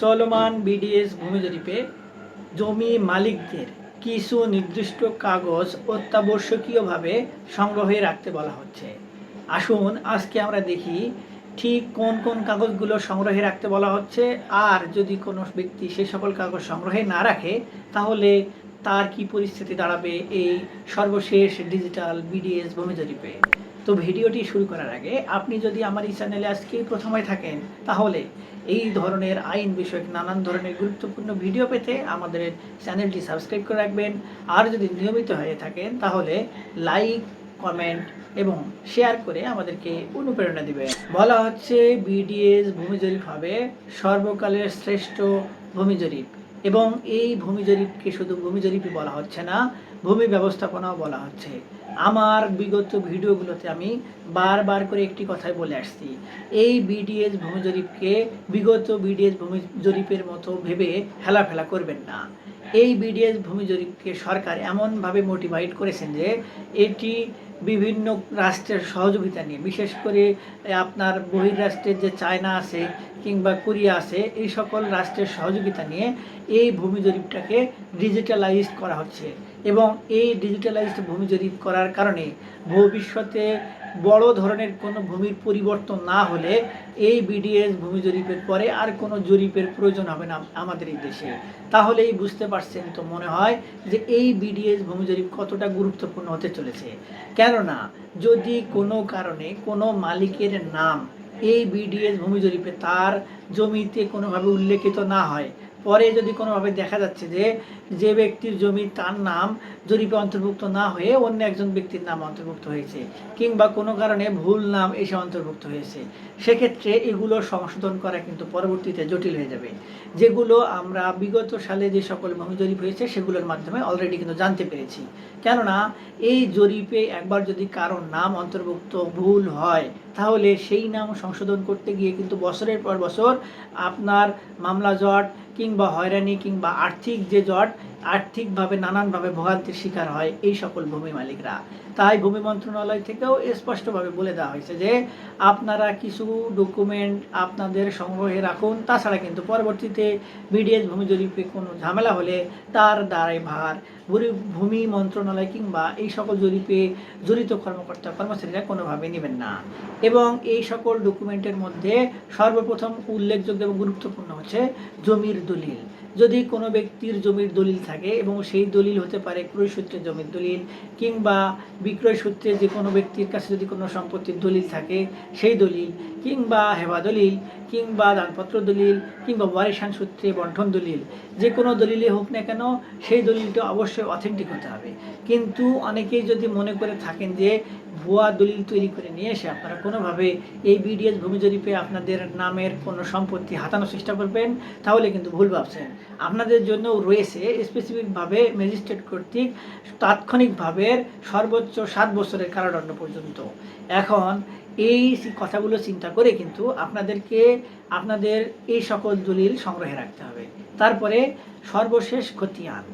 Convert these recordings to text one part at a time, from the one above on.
চলমান বিডিএস ভূমি জরিপে জমি মালিকদের কিছু নির্দিষ্ট কাগজ অত্যাবশ্যকীয়ভাবে সংগ্রহে রাখতে বলা হচ্ছে। আসুন আজকে আমরা দেখি ঠিক কোন কোন কাগজগুলো সংগ্রহে রাখতে বলা হচ্ছে, আর যদি কোনো ব্যক্তি সে সকল কাগজ সংগ্রহে না রাখে, তাহলে তার কি পরিস্থিতি দাঁড়াবে এই সর্বশেষ ডিজিটাল বিডিএস ভূমি জরিপে তো ভিডিওটি শুরু করার আগে আপনি যদি আমার এই চ্যানেলে আজকেই প্রথমে থাকেন, তাহলে এই ধরনের আইন বিষয়ক নানান ধরনের গুরুত্বপূর্ণ ভিডিও পেতে আমাদের চ্যানেলটি সাবস্ক্রাইব করে রাখবেন। আর যদি নিয়মিত হয়ে থাকেন, তাহলে লাইক, কমেন্ট এবং শেয়ার করে আমাদেরকে অনুপ্রেরণা দিবেন। বলা হচ্ছে বিডিএস ভূমি জরিপ হবে সর্বকালের শ্রেষ্ঠ ভূমি জরিপ এবং এই ভূমি জরিপকে শুধু ভূমি জরিপই বলা হচ্ছে না ভূমি ব্যবস্থাপনাও বলা হচ্ছে। আমার বিগত ভিডিওগুলোতে আমি বারবার করে একটি কথাই বলে আসছি। এই বিডিএস ভূমি জরিপকে বিগত বিডিএস ভূমি জরিপের মতো ভেবে হেলাফেলা করবেন না। এই বিডিএস ভূমি জরিপকে সরকার এমনভাবে মোটিভেট করেছেন যে এটি বিভিন্ন রাষ্ট্রের সহযোগিতা নিয়ে, বিশেষ করে আপনার বহির্রাষ্ট্রের যে চায়না আছে কিংবা কোরিয়া আছে, এই সকল রাষ্ট্রের সহযোগিতা নিয়ে এই ভূমি জরিপটাকে ডিজিটালাইজ করা হচ্ছে। এবং এই ডিজিটালাইজড ভূমি জরিপ করার কারণে ভবিষ্যতে বড় ধরনের কোনো ভূমির পরিবর্তন না হলে এই বিডিএস ভূমি জরিপের পরে আর কোনো জরিপের প্রয়োজন হবে না আমাদের এই দেশে। তাহলেই বুঝতে পারছেন তো মনে হয় যে এই বিডিএস ভূমি জরিপ কতটা গুরুত্বপূর্ণ হতে চলেছে। কেননা যদি কোনো কারণে কোনো মালিকের নাম এই বিডিএস ভূমি জরিপে তার জমিতে কোনোভাবে উল্লেখিত না হয় পরে যদি কোনোভাবে দেখা যাচ্ছে যে যে ব্যক্তির জমি তার নাম জরিপে অন্তর্ভুক্ত না হয়ে অন্য একজন ব্যক্তির নাম অন্তর্ভুক্ত হয়েছে কিংবা কোনো কারণে ভুল নাম এসে অন্তর্ভুক্ত হয়েছে, সেক্ষেত্রে এগুলো সংশোধন করা কিন্তু পরবর্তীতে জটিল হয়ে যাবে। যেগুলো আমরা বিগত সালে যে সকল ভূমি জরিপ হয়েছে সেগুলোর মাধ্যমে অলরেডি কিন্তু জানতে পেরেছি। কেননা, এই জরিপে একবার যদি কারোর নাম অন্তর্ভুক্ত ভুল হয়, তাহলে সেই নাম সংশোধন করতে গিয়ে কিন্তু বছরের পর বছর আপনার মামলা জট কিংবা হয়রানি কিংবা আর্থিক যে জট, আর্থিকভাবে নানানভাবে ভোগান্তির শিকার হয় এই সকল ভূমি মালিকরা। তাই ভূমি মন্ত্রণালয় থেকেও স্পষ্টভাবে বলে দেওয়া হয়েছে যে, আপনারা কিছু ডকুমেন্ট আপনাদের সংগ্রহে রাখুন। তাছাড়া কিন্তু পরবর্তীতে বিডিএস ভূমি জরিপে কোনো ঝামেলা হলে তার দ্বারাই ভার ভূমি- মন্ত্রণালয় কিংবা এই সকল জরিপে জড়িত কর্মকর্তা, কর্মচারীরা কোনোভাবে নেবেন না। এবং এই সকল ডকুমেন্টের মধ্যে সর্বপ্রথম উল্লেখযোগ্য এবং গুরুত্বপূর্ণ হচ্ছে জমির দলিল। যদি কোনো ব্যক্তির জমির দলিল থাকে এবং সেই দলিল হতে পারে ক্রয় সূত্রে জমির দলিল কিংবা বিক্রয় সূত্রে যে কোনো ব্যক্তির কাছে যদি কোনো সম্পত্তির দলিল থাকে সেই দলিল কিংবা হেবা দলিল কিংবা দানপত্র দলিল কিংবা ওয়ারিশান সূত্রে বন্ঠন দলিল যে কোনো দলিলে হোক না কেন সেই দলিলটা অবশ্যই অথেন্টিক হতে হবে। কিন্তু অনেকেই যদি মনে করে থাকেন যে ভুয়া দলিল তৈরি করে নিয়ে এসে আপনারা কোনোভাবে এই বিডিএস ভূমি জরিপে আপনাদের নামের কোনো সম্পত্তি হাতানোর চেষ্টা করবেন, তাহলে কিন্তু ভুল ভাবছেন। আপনাদের জন্য রয়েছে স্পেসিফিকভাবে ম্যাজিস্ট্রেট কর্তৃক তাৎক্ষণিকভাবে সর্বোচ্চ সাত বছরের কারাদণ্ড পর্যন্ত। এখন এই কথাগুলো চিন্তা করে কিন্তু আপনাদেরকে আপনাদের এই সকল দলিল সংগ্রহে রাখতে হবে। তারপরে সর্বশেষ খতিয়ান।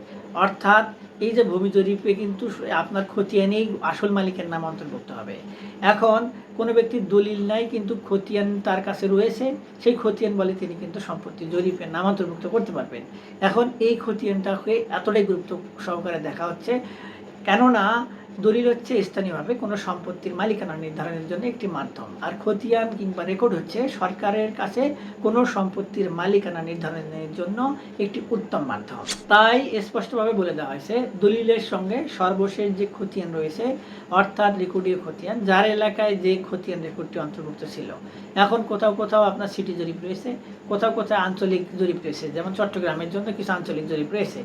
অর্থাৎ এই যে ভূমি জরিপে কিন্তু আপনার খতিয়ানেই আসল মালিকের নাম অন্তর্ভুক্ত হবে। এখন কোনো ব্যক্তির দলিল নাই, কিন্তু খতিয়ান তার কাছে রয়েছে, সেই খতিয়ান বলে তিনি কিন্তু সম্পত্তি জরিপের নাম অন্তর্ভুক্ত করতে পারবেন। এখন এই খতিয়ানটাকে এতটাই গুরুত্ব সহকারে দেখা হচ্ছে, কেননা দলিল হচ্ছে স্থানীয়ভাবে কোনো সম্পত্তির মালিকানা নির্ধারণের জন্য একটি মাধ্যম। আর খতিয়ান কিংবা রেকর্ড হচ্ছে সরকারের কাছে কোনো সম্পত্তির মালিকানা নির্ধারণের জন্য একটি উত্তম মাধ্যম। তাই স্পষ্টভাবে বলে দেওয়া হয়েছে, দলিলের সঙ্গে সর্বশেষ যে খতিয়ান রয়েছে, অর্থাৎ রেকর্ডীয় খতিয়ান, যার এলাকায় যে খতিয়ান রেকর্ডটি অন্তর্ভুক্ত ছিল। এখন কোথাও কোথাও আপনার সিটি জরিপ রয়েছে, কোথাও কোথাও আঞ্চলিক জরিপ রয়েছে, যেমন চট্টগ্রামের জন্য কিছু আঞ্চলিক জরিপ রয়েছে।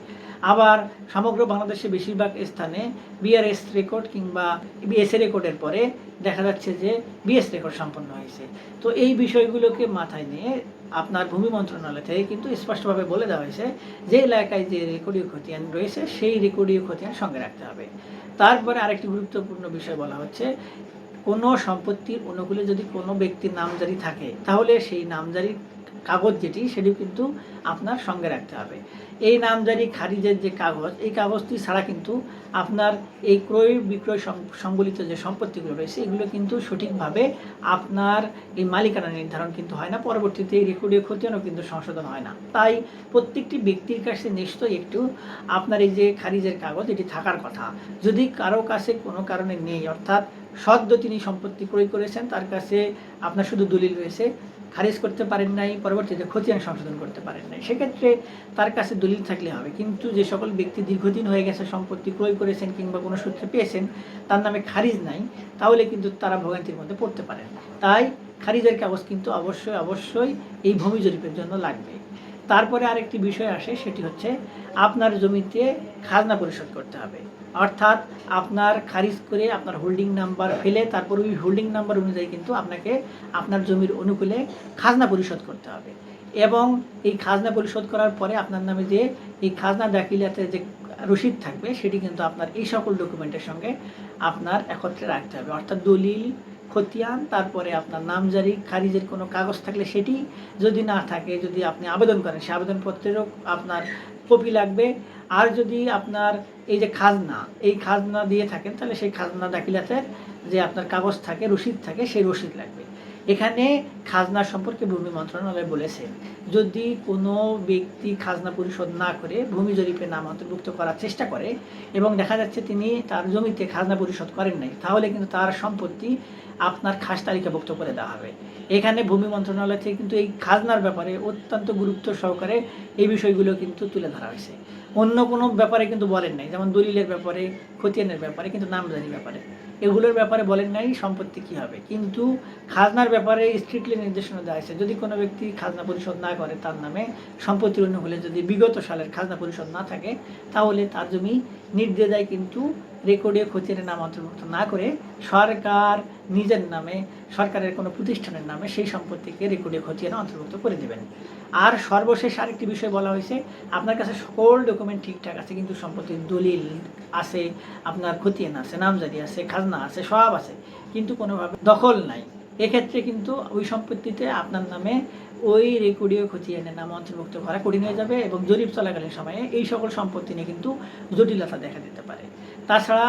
আবার সমগ্র বাংলাদেশে বেশিরভাগ স্থানে বিআরএস রেকর্ড কিংবা বিএসএ রেকর্ডের পরে দেখা যাচ্ছে যে বিএস রেকর্ড সম্পন্ন হয়েছে। তো এই বিষয়গুলোকে মাথায় নিয়ে আপনার ভূমি মন্ত্রণালয় থেকে কিন্তু স্পষ্টভাবে বলে দেওয়া হয়েছে যে এলাকায় যে রেকর্ডীয় খতিয়ান রয়েছে, সেই রেকর্ডীয় খতিয়ান সঙ্গে রাখতে হবে। তারপরে আরেকটি গুরুত্বপূর্ণ বিষয় বলা হচ্ছে, কোনো সম্পত্তির অনুকূলে যদি কোনো ব্যক্তির নামজারি থাকে, তাহলে সেই নামজারির কাগজ যেটি সেটি কিন্তু আপনার সঙ্গে রাখতে হবে। এই নামজারি খারিজের যে কাগজ, এই কাগজটি ছাড়া কিন্তু আপনার এই ক্রয় বিক্রয় সংবলিত যে সম্পত্তিগুলো রয়েছে, এগুলো কিন্তু সঠিকভাবে আপনার এই মালিকানা নির্ধারণ কিন্তু হয় না, পরবর্তীতে এই রেকর্ডীয় খতিয়ানও কিন্তু সংশোধন হয় না। তাই প্রত্যেকটি ব্যক্তির কাছে নিশ্চয়ই একটু আপনার এই যে খারিজের কাগজ, এটি থাকার কথা। যদি কারও কাছে কোনো কারণে নেই, অর্থাৎ সদ্য তিনি সম্পত্তি ক্রয় করেছেন, তার কাছে আপনার শুধু দলিল রয়েছে খারিজ করতে পারেন নাই, পরবর্তীতে খতিয়ান সংশোধন করতে পারেন নাই। সেক্ষেত্রে তার কাছে দলিল থাকলে হবে। কিন্তু যে সকল ব্যক্তি দীর্ঘদিন হয়ে গেছে, সম্পত্তি ক্রয় করেছেন কিংবা কোনো সূত্রে পেয়েছেন, তার নামে খারিজ নাই, তাহলে কিন্তু তারা ভোগান্তির মধ্যে পড়তে পারেন। তাই খারিজের কাগজ কিন্তু অবশ্যই অবশ্যই এই ভূমি জরিপের জন্য লাগবে। তারপরে আরেকটি বিষয় আসে, সেটি হচ্ছে আপনার জমিতে খাজনা পরিশোধ করতে হবে। অর্থাৎ আপনার খারিজ করে আপনার হোল্ডিং নাম্বার ফেলে তারপর ওই হোল্ডিং নাম্বার অনুযায়ী কিন্তু আপনাকে আপনার জমির অনুকূলে খাজনা পরিশোধ করতে হবে। এবং এই খাজনা পরিশোধ করার পরে আপনার নামে যে এই খাজনা দাখিলাতে যে রসিদ থাকবে, সেটি কিন্তু আপনার এই সকল ডকুমেন্টের সঙ্গে আপনার একত্রে রাখতে হবে। অর্থাৎ দলিল খতিয়ান, তারপরে আপনার নামজারি, খারিজের কোনো কাগজ থাকলে সেটি যদি না থাকে, যদি আপনি আবেদন করেন সে আবেদনপত্রেরও আপনার কপি লাগবে। আর যদি আপনার এই যে খাজনা, এই খাজনা দিয়ে থাকেন, তাহলে সেই খাজনা দাখিলাতের যে আপনার কাগজ থাকে, রসিদ থাকে, সেই রসিদ লাগবে। এখানে খাজনা সম্পর্কে ভূমি মন্ত্রণালয় বলেছে, যদি কোনো ব্যক্তি খাজনা পরিশোধ না করে ভূমি জরিপে নাম অন্তর্ভুক্ত করার চেষ্টা করে এবং দেখা যাচ্ছে তিনি তার জমিতে খাজনা পরিশোধ করেন নাই, তাহলে কিন্তু তার সম্পত্তি আপনার খাস তালিকাভুক্ত করে দেওয়া হবে। এখানে ভূমি মন্ত্রণালয় থেকে কিন্তু এই খাজনার ব্যাপারে অত্যন্ত গুরুত্ব সহকারে এই বিষয়গুলো কিন্তু তুলে ধরা হয়েছে। অন্য কোনো ব্যাপারে কিন্তু বলেন নাই, যেমন দলিলের ব্যাপারে, খতিয়ানের ব্যাপারে, কিন্তু নামজারির ব্যাপারে। এগুলোর ব্যাপারে বলেন নাই, সম্পত্তি কি হবে? কিন্তু খাজনার ব্যাপারে স্ট্রিক্টলি নির্দেশনা দেওয়া হয়েছে যদি কোনো ব্যক্তি খাজনা পরিশোধ না করে তার নামে সম্পত্তি অন্য হলে যদি বিগত সালের খাজনা পরিশোধ না থাকে, তাহলে তার জমি নির্দেদায় কিন্তু রেকর্ডে খতিয়ানের নাম অন্তর্ভুক্ত না করে সরকার নিজের নামে, সরকারের কোনো প্রতিষ্ঠানের নামে সেই সম্পত্তিকে রেকর্ডে খতিয়ানে অন্তর্ভুক্ত করে দেবেন। আর সর্বশেষ আরেকটি বিষয় বলা হয়েছে, আপনার কাছে সকল ডকুমেন্ট ঠিকঠাক আছে, কিন্তু সম্পত্তির দলিল আছে, আপনার খতিয়ান আছে, নামজারি আছে, খাজনা আছে, সব আছে, কিন্তু কোনোভাবে দখল নাই। এক্ষেত্রে কিন্তু ওই সম্পত্তিতে আপনার নামে ওই রেকর্ডীয় এনে নাম অন্তর্ভুক্ত করা কঠিন হয়ে যাবে এবং জরিপ চলাকালীন সময়ে এই সকল সম্পত্তি নিয়ে কিন্তু জটিলতা দেখা দিতে পারে। তাছাড়া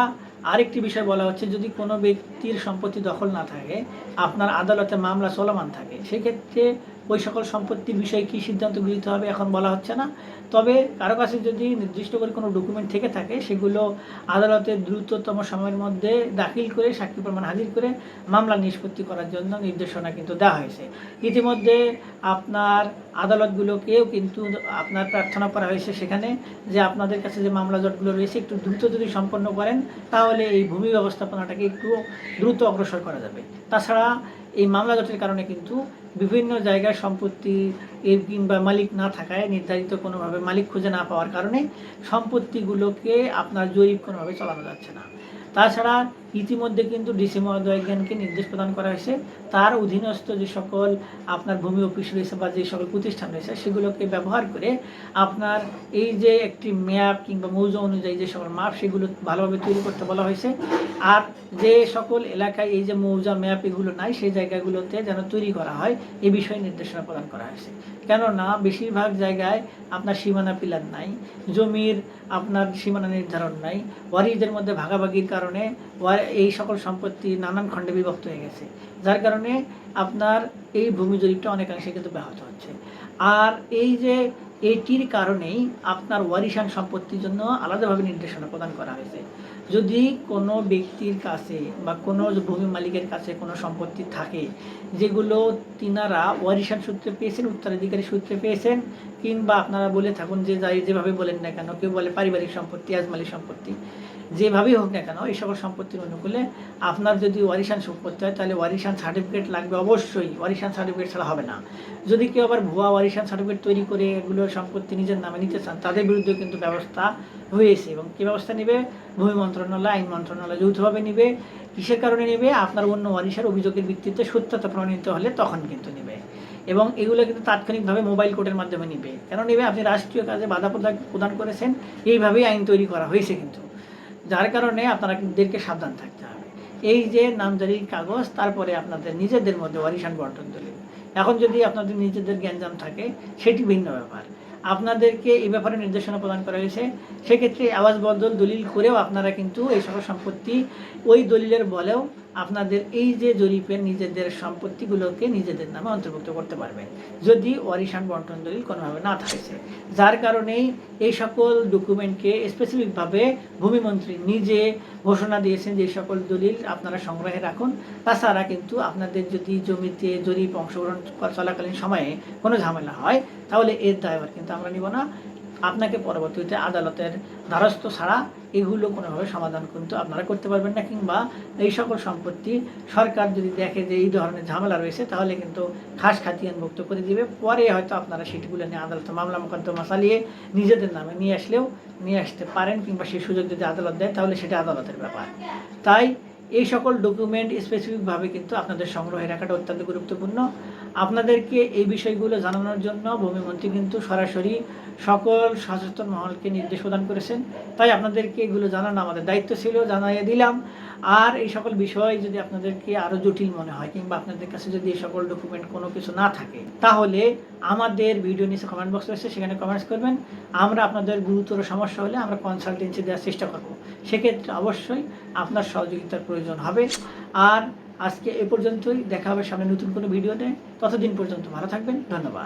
আরেকটি বিষয় বলা হচ্ছে, যদি কোনো ব্যক্তির সম্পত্তি দখল না থাকে, আপনার আদালতে মামলা চলমান থাকে, সেক্ষেত্রে ওই সকল সম্পত্তির বিষয়ে কী সিদ্ধান্ত গৃহীত হবে এখন বলা হচ্ছে না। তবে কারও কাছে যদি নির্দিষ্ট করে কোনো ডকুমেন্ট থেকে থাকে, সেগুলো আদালতে দ্রুততম সময়ের মধ্যে দাখিল করে, সাক্ষী প্রমাণ হাজির করে মামলা নিষ্পত্তি করার জন্য নির্দেশনা কিন্তু দেওয়া হয়েছে। ইতিমধ্যে আপনার আদালতগুলোকেও কিন্তু আপনার প্রার্থনা করা হয়েছে সেখানে যে আপনাদের কাছে যে মামলা জটগুলো রয়েছে, একটু দ্রুত যদি সম্পন্ন করেন, তাহলে এই ভূমি ব্যবস্থাপনাটাকে একটু দ্রুত অগ্রসর করা যাবে। তাছাড়া এই মামলা জটের কারণে কিন্তু বিভিন্ন জায়গায় সম্পত্তি এর কিংবা মালিক না থাকায় নির্ধারিত কোনোভাবে মালিক খুঁজে না পাওয়ার কারণে সম্পত্তিগুলোকে আপনার জরিপ কোনোভাবে চালানো যাচ্ছে না। তাছাড়া ইতিমধ্যে কিন্তু ডিসি মহোদয়জ্ঞানকে নির্দেশ প্রদান করা হয়েছে। তার অধীনস্থ যে সকল আপনার ভূমি অফিস রয়েছে বা যে সকল প্রতিষ্ঠান রয়েছে, সেগুলোকে ব্যবহার করে আপনার এই যে একটি ম্যাপ কিংবা মৌজা অনুযায়ী যে সকল মাপ, সেগুলো ভালোভাবে তৈরি করতে বলা হয়েছে। আর যে সকল এলাকায় এই যে মৌজা, ম্যাপ এগুলো নাই, সেই জায়গাগুলোতে যেন তৈরি করা হয়, এ বিষয়ে নির্দেশনা প্রদান করা হয়েছে। কেননা, বেশিরভাগ জায়গায় আপনার সীমানা পিলার নাই, জমির আপনার সীমানা নির্ধারণ নাই, ওয়ারিদের মধ্যে ভাগাভাগির কারণে ওয়া- এই সকল সম্পত্তি নানান খণ্ডে বিভক্ত হয়ে গেছে। যার কারণে আপনার এই ভূমি জরিপটা অনেকাংশে কিন্তু ব্যাহত হচ্ছে। আর এই যে এটির কারণেই আপনার ওয়ারিশান সম্পত্তির জন্য আলাদাভাবে নির্দেশনা প্রদান করা হয়েছে। যদি কোনো ব্যক্তির কাছে বা কোনো ভূমি মালিকের কাছে কোনো সম্পত্তি থাকে, যেগুলো তিনারা ওয়ারিশান সূত্রে পেয়েছেন, উত্তরাধিকারী সূত্রে পেয়েছেন, কিংবা আপনারা বলে থাকুন যে যাই যেভাবে বলেন না কেন, কেউ বলে পারিবারিক সম্পত্তি, আজমালি সম্পত্তি যেভাবেই হোক না কেন, এই সকল সম্পত্তির অনুকূলে আপনার যদি ওয়ারিশান সম্পত্তি হয়, তাহলে ওয়ারিশান সার্টিফিকেট লাগবে অবশ্যই। ওয়ারিশান সার্টিফিকেট ছাড়া হবে না। যদি কেউ আবার ভুয়া ওয়ারিশান সার্টিফিকেট তৈরি করে এগুলো সম্পত্তি নিজের নামে নিতে চান, তাদের বিরুদ্ধে কিন্তু ব্যবস্থা হয়েছে। এবং কী ব্যবস্থা নেবে? ভূমি মন্ত্রণালয়, আইন মন্ত্রণালয় যৌথভাবে নেবে। কিসের কারণে নেবে? আপনার অন্য ওয়ারিশার অভিযোগের ভিত্তিতে সত্যতা প্রমাণিত হলে তখন কিন্তু নেবে। এবং এগুলো কিন্তু তাৎক্ষণিকভাবে মোবাইল কোর্টের মাধ্যমে নেবে। কেন নেবে? আপনি রাষ্ট্রীয় কাজে বাধা প্রদান করেছেন। এইভাবেই আইন তৈরি করা হয়েছে কিন্তু। যার কারণে আপনাদেরকে সাবধান থাকতে হবে। এই যে নামজারির কাগজ, তারপরে আপনাদের নিজেদের মধ্যে অরিশান বন্টন দলিল এখন যদি আপনাদের নিজেদের জ্ঞানজাম থাকে, সেটি ভিন্ন ব্যাপার। আপনাদেরকে এই ব্যাপারে নির্দেশনা প্রদান করা হয়েছে। সেক্ষেত্রে আওয়াজ বদল দলিল করেও আপনারা কিন্তু এই সকল সম্পত্তি ওই দলিলের বলেও আপনাদের এই যে জরিপের নিজেদের সম্পত্তিগুলোকে নিজেদের নামে অন্তর্ভুক্ত করতে পারবেন, যদি ওয়ারিশান বন্টন দলিল কোনোভাবে না থাকছে। যার কারণেই এই সকল ডকুমেন্টকে স্পেসিফিকভাবে ভূমিমন্ত্রী নিজে ঘোষণা দিয়েছেন যে সকল দলিল আপনারা সংগ্রহে রাখুন। তাছাড়া কিন্তু আপনাদের যদি জমিতে জরিপ অংশগ্রহণ চলাকালীন সময়ে কোনো ঝামেলা হয়, তাহলে এর দায়ভার কিন্তু আমরা নিব না। আপনাকে পরবর্তীতে আদালতের দ্বারস্থ ছাড়া এগুলো কোনোভাবে সমাধান কিন্তু আপনারা করতে পারবেন না, কিংবা এই সকল সম্পত্তি সরকার যদি দেখে যে এই ধরনের ঝামেলা রয়েছে, তাহলে কিন্তু খাস খাতিয়ানভুক্ত করে দিবে। পরে হয়তো আপনারা সেটিগুলো নিয়ে আদালতে মামলা মোকদ্দমা চালিয়ে নিজেদের নামে নিয়ে আসলেও নিয়ে আসতে পারেন, কিংবা সেই সুযোগ যদি আদালত দেয়, তাহলে সেটা আদালতের ব্যাপার। তাই এই সকল ডকুমেন্ট স্পেসিফিকভাবে কিন্তু আপনাদের সংগ্রহে রাখাটা অত্যন্ত গুরুত্বপূর্ণ। আপনাদেরকে এই বিষয়গুলো জানানোর জন্য ভূমিমন্ত্রী কিন্তু সরাসরি সকল সচেতন মহলকে নির্দেশ প্রদান করেছেন। তাই আপনাদেরকে এগুলো জানানো আমাদের দায়িত্ব ছিল, জানাইয়ে দিলাম। আর এই সকল বিষয় যদি আপনাদেরকে আরও জটিল মনে হয় কিংবা আপনাদের কাছে যদি এই সকল ডকুমেন্ট কোনো কিছু না থাকে, তাহলে আমাদের ভিডিও নিচে কমেন্ট বক্স রয়েছে, সেখানে কমেন্টস করবেন। আমরা আপনাদের গুরুতর সমস্যা হলে আমরা কনসালটেন্সি দেওয়ার চেষ্টা করব। সেক্ষেত্রে অবশ্যই আপনার সহযোগিতার প্রয়োজন হবে। আর আজকে এ পর্যন্তই, দেখা হবে সামনে নতুন কোনো ভিডিও ভিডিওতে ততদিন পর্যন্ত ভালো থাকবেন, ধন্যবাদ।